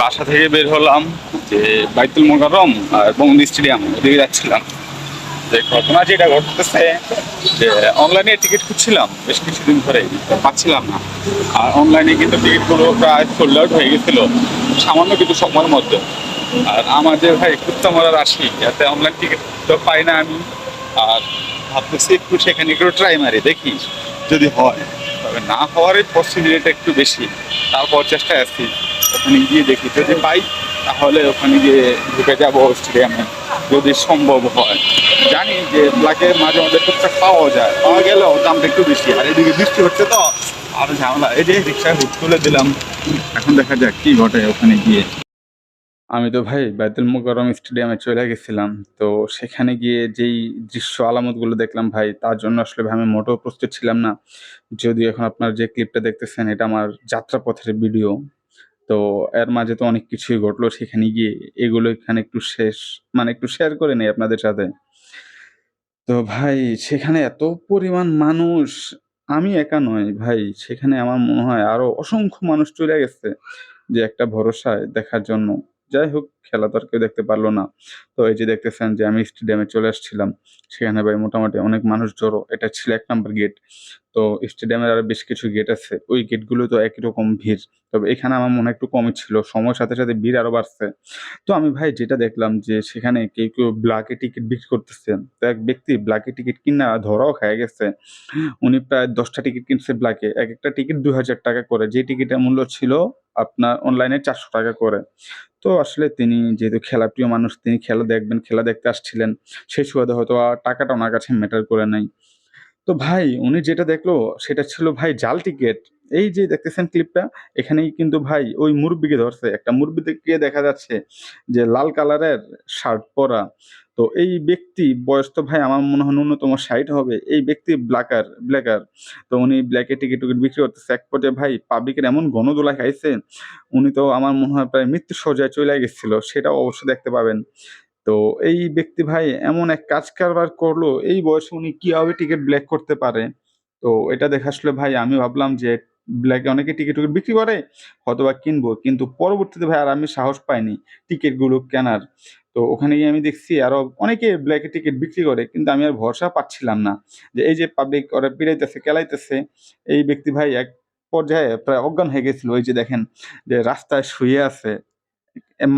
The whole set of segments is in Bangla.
বাসা থেকে বের হলাম যে বাইতুল মোকাররম আর বঙ্গবন্ধু স্টেডিয়াম ওদিকে যাচ্ছিলাম। যে ঘটনা যেটা ঘটতেছে, যে অনলাইনে টিকিট খুঁজছিলাম, বেশ কিছুদিন ধরে পাচ্ছিলাম না। আর অনলাইনে কিন্তু টিকিটগুলো প্রায় সোল্ড আউট হয়ে গেছিল, সামান্য কিছু সময়ের মধ্যে। আর আমার যে ভাই কুত্তা মরার আসি যাতে অনলাইন টিকিট তো পাই না আমি। আর ভাবতেছি একটু সেখানে একটু ট্রাই মারি, দেখি যদি হয়। তবে না হওয়ারই পসিবিলিটি একটু বেশি, তারপর চেষ্টায় আছি। ওখানে গিয়ে দেখি, যদি পাই তাহলে ওখানে গিয়ে ঢুকে যাব স্টেডিয়ামে যদি সম্ভব হয়। জানি যে ব্ল্যাকে মাঝে মাঝে টুকটাক পাওয়া যায়, পাওয়া গেলেও দামটা একটু বেশি। আর এদিকে বৃষ্টি হচ্ছে তো, আরও ঝামেলা। এই যে রিক্সায় হুট তুলে দিলাম, এখন দেখা যাক কি ঘটে ওখানে গিয়ে। আমি তো ভাই বাইতুল মোকাররম স্টেডিয়ামে চলে গেছিলাম, তো সেখানে গিয়ে যেই দৃশ্য আলামতগুলো দেখলাম ভাই, তার জন্য আসলে ভাই আমি মোটেও প্রস্তুত ছিলাম না। যদিও এখন আপনার যে ক্লিপটা দেখতেছেন, এটা আমার যাত্রাপথের ভিডিও তো এর মাঝে তো অনেক কিছুই ঘটলো সেখানে গিয়ে। এগুলো এখানে একটু শেষ মানে একটু শেয়ার করে নেই আপনাদের সাথে। তো ভাই, সেখানে এত পরিমাণ মানুষ, আমি একা নয় ভাই। সেখানে আমার মনে হয় আরও অসংখ্য মানুষ চলে গেছে যে একটা ভরসায় দেখার জন্য। যাই হোক, খেলা তো আর কেউ দেখতে পারল না। তো এই যে দেখতেছেন যে আমি স্টেডিয়ামে চলে আসছিলাম, সেখানে ভাই মোটামুটি অনেক মানুষ জড়ো, এটা ছিল এক নম্বর গেট তো স্টেডিয়ামের আরও বেশ কিছু গেট আছে, ওই গেটগুলো তো একই রকম ভিড়। তবে এখানে আমার মনে একটু কমই ছিল, সময়ের সাথে সাথে ভিড় আরও বাড়ছে। তো আমি ভাই যেটা দেখলাম যে সেখানে কেউ কেউ ব্ল্যাকে টিকিট বিক্রি করতেছে। তো এক ব্যক্তি ব্ল্যাকে টিকিট কিনা ধরাও খেয়ে গেছে। উনি প্রায় দশটা টিকিট কিনছে ব্ল্যাকে এক একটা টিকিট দুই হাজার টাকা করে। যে টিকিটের মূল্য ছিল আপনার অনলাইনে চারশো টাকা করে। তো আসলে তিনি যেহেতু খেলাপ্রিয় মানুষ, তিনি খেলা দেখবেন, খেলা দেখতে আসছিলেন, সেই সুবাদে হয়তো টাকাটা ওনার কাছে ম্যাটার করে নাই। তো ভাই, উনি যেটা দেখল, সেটা ছিল ভাই জাল টিকিট এই যে দেখতেছেন ক্লিপটা এখানেই কিন্তু ভাই ওই মুরব্বিকে ধরছে। একটা মুরব্বিকে দেখা যাচ্ছে যে লাল কালারের শার্ট পরা। তো এই ব্যক্তি বয়স তো ভাই, আমার মনে হয় ন্যূনতম ষাট হবে। এই ব্যক্তি ব্ল্যাকার ব্ল্যাকার তো উনি ব্ল্যাকে টিকিট টিকিট বিক্রি করতেছে। এক পর্যায়ে ভাই পাবলিকের এমন গণদোলা খাইছে, উনি তো আমার মনে হয় প্রায় মৃত্যু সজ্জায় চলে গেছিল, সেটাও অবশ্যই দেখতে পাবেন। তো এই ব্যক্তি ভাই এমন এক কাজ কারবার করল, এই বয়সে উনি কীভাবে টিকিট ব্ল্যাক করতে পারে? তো এটা দেখে আসলে ভাই আমি ভাবলাম যে ব্ল্যাকে অনেকে টিকিট টিকিট বিক্রি করে হয়তো বা কিনবো। কিন্তু পরবর্তীতে ভাই আর আমি সাহস পাইনি টিকিটগুলো কেনার। তো ওখানে গিয়ে আমি দেখছি আরও অনেকে ব্ল্যাকে টিকিট বিক্রি করে, কিন্তু আমি আর ভরসা পাচ্ছিলাম না। যে এই যে পাবলিক ওরা পিড়াইতেছে কেলাইতেছে, এই ব্যক্তি ভাই এক পর্যায়ে প্রায় অজ্ঞান হয়ে গেছিল। ওই যে দেখেন যে রাস্তায় শুয়ে আছে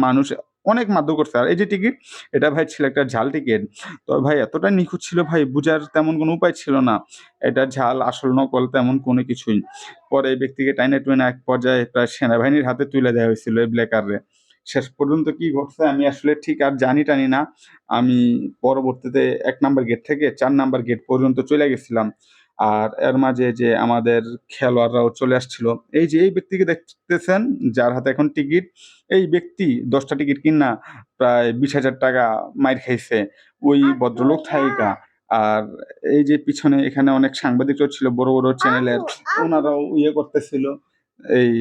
মানুষ অনেক মারধর করছে। আর এই যে টিকিট, এটা ভাই ছিল একটা ঝাল টিকিট। তো ভাই এতটা নিখুঁত ছিল ভাই, বুঝার তেমন কোনো উপায় ছিল না। এটা ঝাল, আসল নকল, তেমন কোনো কিছুই। পরে এই ব্যক্তিকে টাইনে টুইনে এক পর্যায়ে প্রায় সেনাবাহিনীর হাতে তুলে দেওয়া হয়েছিল এই ব্ল্যাকারে। শেষ পর্যন্ত কি ঘটছে আমি আসলে ঠিক আর জানি টানি না। আমি পরবর্তীতে এক নাম্বার গেট থেকে চার নাম্বার গেট পর্যন্ত চলে গেছিলাম। আর এর মাঝে যে আমাদের খেলোয়াড়রাও চলে আসছিল এই যে এই ব্যক্তিকে দেখতেছেন যার হাতে এখন টিকিট এই ব্যক্তি দশটা টিকিট কিনা প্রায় বিশ হাজার টাকা মাইর খাইছে। ওই ভদ্রলোক থাইকা। আর এই যে পিছনে এখানে অনেক সাংবাদিকও ছিল বড় বড় চ্যানেলের ওনারাও ইয়ে করতেছিল এই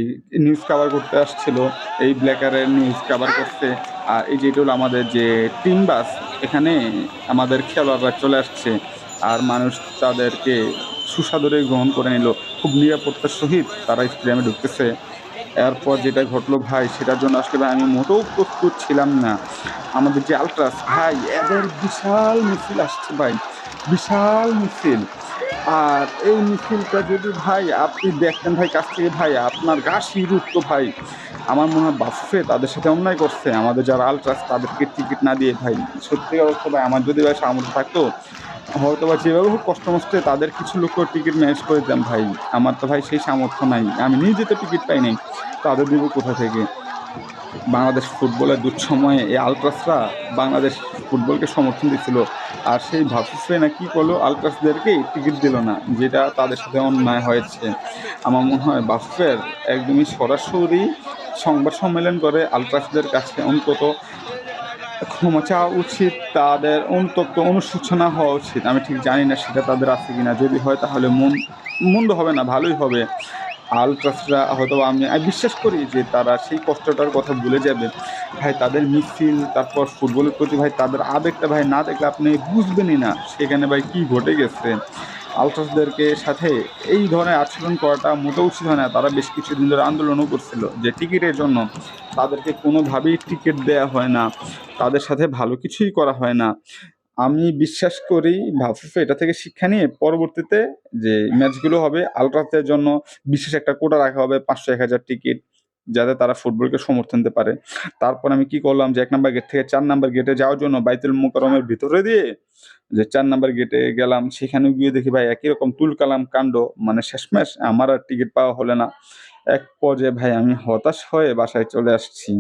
নিউজ কভার করতে আসছিল এই ব্ল্যাকারের নিউজ কভার করতে আর এই যেটা হলো আমাদের যে টিম বাস এখানে আমাদের খেলোয়াড়রা চলে আসছে। আর মানুষ তাদেরকে সুসাদরে গ্রহণ করে নিল। খুব নিরাপত্তার সহিত তারা স্টেডিয়ামে ঢুকতেছে। এরপর যেটা ঘটলো ভাই, সেটার জন্য আসলে আমি মোটেও প্রস্তুত ছিলাম না। আমাদের যে আলট্রাস, ভাই, এদের বিশাল মিছিল আসছে ভাই। বিশাল মিছিল। আর এই মিছিলটা যদি ভাই আপনি দেখতেন ভাই, কাছ থেকে ভাই, আপনার গা শির ভাই। আমার মনে হয় বাফে তাদের সাথে অন্যায় করছে। আমাদের যারা আলট্রাস, তাদেরকে টিকিট না দিয়ে ভাই, সত্যি অবস্থা ভাই, আমার যদি ভাই সামর্থ্য থাকতো হয়তো বা যেভাবে হোক কষ্ট মষ্টে তাদের কিছু লোকও টিকিট ম্যানেজ করে দিতাম ভাই, আমার তো ভাই সেই সামর্থ্য নাই। আমি নিজে তো টিকিট পাই নাই। তাদের দিব কোথা থেকে? বাংলাদেশ ফুটবলের দুঃসময়ে এই আলট্রাসরা বাংলাদেশ ফুটবলকে সমর্থন দিচ্ছিল আর সেই ভাবছে না কি করল? আলট্রাসদেরকেই টিকিট দিল না, যেটা তাদের সাথে অন্যায় হয়েছে। আমার মনে হয় বাফের একদমই সরাসরি সংবাদ সম্মেলন করে আলট্রাসদের কাছে অন্তত ক্ষমা চাওয়া উচিত, তাদের অন্তত অনুশোচনা হওয়া উচিত। আমি ঠিক জানি না সেটা তাদের আছে কিনা। যদি হয় তাহলে মন, মন্দ হবে না, ভালোই হবে। আলট্রাসরা হয়তো আমি আমি বিশ্বাস করি যে তারা সেই কষ্টটার কথা ভুলে যাবে। ভাই, তাদের মিছিল, তারপর ফুটবলের প্রতি ভাই, তাদের আবেগটা ভাই না দেখলে আপনি বুঝবেনই না সেখানে ভাই কি ঘটে গেছে। আলট্রাসদেরকে সাথে এই ধরনের আচরণ করাটা মোটেও উচিত হয় না। তারা বেশ কিছুদিন ধরে আন্দোলনও করছিল যে টিকিটের জন্য। তাদেরকে কোনোভাবেই টিকিট দেয়া হয় না। তাদের সাথে ভালো কিছুই করা হয় না। আমি বিশ্বাস করি ভাফুফে এটা থেকে শিক্ষা নিয়ে পরবর্তীতে যে ম্যাচগুলো হবে আলট্রাসের জন্য বিশেষ একটা কোটা রাখা হবে, পাঁচশো, এক হাজার টিকিট। যাতে তারা ফুটবলকে সমর্থন দিতে পারে। তারপর আমি কি করলাম যে এক নাম্বার গেট থেকে চার নাম্বার গেটে যাওয়ার জন্য বাইতুল মুকরমের ভিতরে দিয়ে যে চার নাম্বার গেটে গেলাম। সেখানে গিয়ে দেখি ভাই একই রকম তুল কালাম কাণ্ড মানে শেষমেশ আমার আর টিকিট পাওয়া হলো না। এক পর্যায়ে ভাই আমি হতাশ হয়ে বাসায় চলে আসছি।